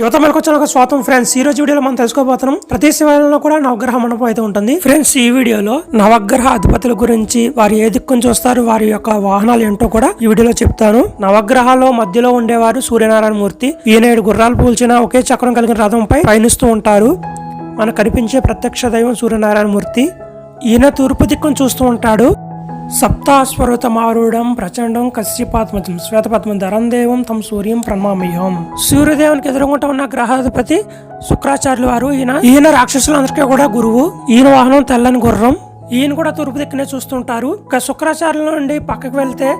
యువత మనకొచ్చిన ఒక స్వాతం. ఫ్రెండ్స్ ఈ రోజు వీడియోలో మనం తెలుసుకోబోతున్నాం ప్రతి శివాలయంలో కూడా నవగ్రహ మండపం అయితే ఉంటుంది. ఫ్రెండ్స్ ఈ వీడియోలో నవగ్రహ అధిపతుల గురించి వారు ఏ దిక్కుని చూస్తారు వారి యొక్క వాహనాలు ఏంటో కూడా ఈ వీడియోలో చెప్తాను. నవగ్రహాల్లో మధ్యలో ఉండేవారు సూర్యనారాయణ మూర్తి. ఈయనేడు గుర్రాలు పూల్చిన ఒకే చక్రం కలిగిన రథంపై పయనిస్తూ ఉంటారు. మనకు కనిపించే ప్రత్యక్ష దైవం సూర్యనారాయణ మూర్తి. ఈయన తూర్పు దిక్కును చూస్తూ ఉంటాడు. సప్తాశ్వరుతమారూఢం ప్రచండం కశ్యపాత్మజం శ్వేతపద్మం ధరందేవం తమ సూర్యం ప్రణమామ్యం సూర్యదేవునికి ఎదురుగుంటా ఉన్న గ్రహాధిపతి శుక్రాచార్యులు వారు. ఈయన ఈయన రాక్షసులందరికీ కూడా గురువు. ఈయన వాహనం తెల్లని గుర్రం. ఈయన కూడా తూర్పు దిక్కునే చూస్తుంటారు. ఇక శుక్రాచార్యుల నుండి పక్కకు వెళ్తే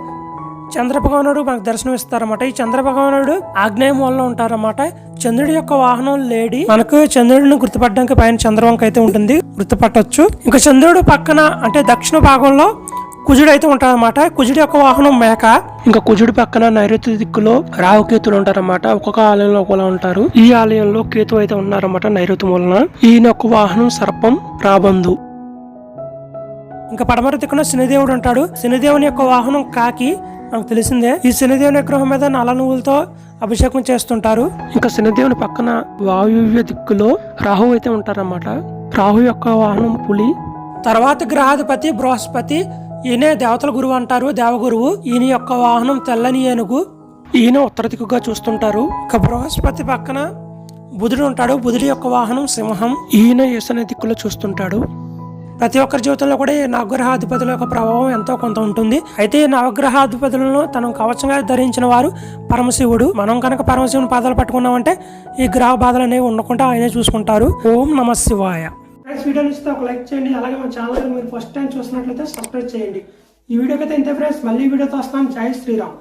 చంద్రభగవానుడు మనకు దర్శనం ఇస్తారన్నమాట. ఈ చంద్రభగవానుడు ఆగ్నేయ మూలలో ఉంటారన్నమాట. చంద్రుడి యొక్క వాహనం లేడీ. మనకు చంద్రుడిని గుర్తుపట్టడానికి పైన చంద్రవంక అయితే ఉంటుంది. గుర్తుపట్టొచ్చు. ఇంకా చంద్రుడు పక్కన అంటే దక్షిణ భాగంలో కుజుడు అయితే ఉంటాడనమాట కుజుడి యొక్క వాహనం మేక. ఇంకా కుజుడి పక్కన నైరుతి దిక్కులో రాహుకేతులు ఉంటారన్నమాట. ఒక్కొక్క ఆలయంలో ఒకలా ఉంటారు. ఈ ఆలయంలో కేతు అయితే ఉన్నారన్నమాట నైరుతి మూలన. ఈయన యొక్క వాహనం సర్పం రాబందు. ఇంకా పడమర దిక్కున శనిదేవుడు ఉంటాడు. శనిదేవుని యొక్క వాహనం కాకి. మనకు తెలిసిందే. ఈ శనిదేవుని విగ్రహం మీద నల్ల నువ్వులతో అభిషేకం చేస్తుంటారు. ఇంకా శనిదేవుని పక్కన వాయువ్య దిక్కులో రాహు అయితే ఉంటారన్నమాట. రాహు యొక్క వాహనం పులి. తర్వాత గ్రహాధిపతి బృహస్పతి ఈయనే దేవతల గురువు అంటారు దేవగురువు. ఈయన యొక్క వాహనం తెల్లని ఏనుగు. ఈయన ఉత్తర దిక్కుగా చూస్తుంటారు. ఇక బృహస్పతి పక్కన బుధుడు ఉంటాడు. బుధుడి యొక్క వాహనం సింహం. ఈయన ఈశాన్య దిక్కులో చూస్తుంటాడు. ప్రతి ఒక్కరి జీవితంలో కూడా ఈ నవగ్రహాధిపతుల యొక్క ప్రభావం ఎంతో కొంత ఉంటుంది. అయితే ఈ నవగ్రహాధిపతులను తను కవచంగా ధరించిన వారు పరమశివుడు. మనం కనుక పరమశివుని పాదాలు పట్టుకున్నామంటే ఈ గ్రహ బాధలు అనేవి ఉండకుండా ఆయనే చూసుకుంటారు. ఓం నమ శివాయ. ఫ్రెండ్స్ వీడియో ఇస్తే ఒక లైక్ చేయండి. అలాగే మా ఛానల్ మీరు ఫస్ట్ టైం చూసినట్లయితే సబ్స్క్రైబ్ చేయండి. ఈ వీడియోకి అయితే ఇంతే ఫ్రెండ్స్ మళ్ళీ వీడియోతో వస్తాం. జై శ్రీరామ్.